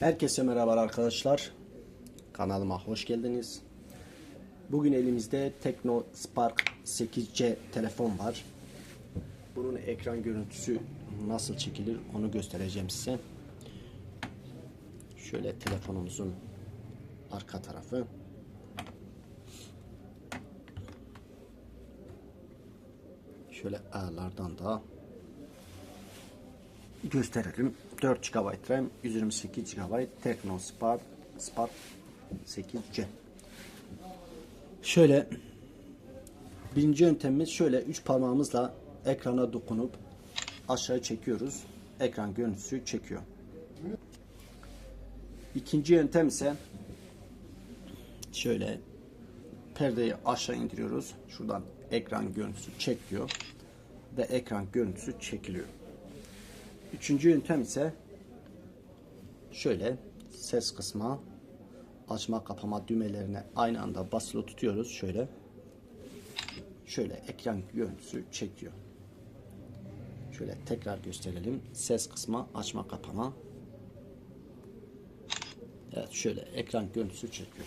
Herkese merhaba arkadaşlar. Kanalıma hoş geldiniz. Bugün elimizde Tekno Spark 8C telefon var. Bunun ekran görüntüsü nasıl çekilir onu göstereceğim size. Şöyle telefonumuzun arka tarafı. Şöyle ayarlardan da gösterelim. 4 GB RAM, 128 GB Tekno Spark, Spark 8C. Şöyle birinci yöntemimiz şöyle üç parmağımızla ekrana dokunup aşağı çekiyoruz. Ekran görüntüsü çekiyor. İkinci yöntem ise şöyle perdeyi aşağı indiriyoruz. Şuradan ekran görüntüsü çekiyor ve ekran görüntüsü çekiliyor. Üçüncü yöntem ise şöyle ses kısma açma kapama düğmelerine aynı anda basılı tutuyoruz şöyle. Şöyle ekran görüntüsü çekiyor. Şöyle tekrar gösterelim. Ses kısma açma kapama. Evet şöyle ekran görüntüsü çekiyor.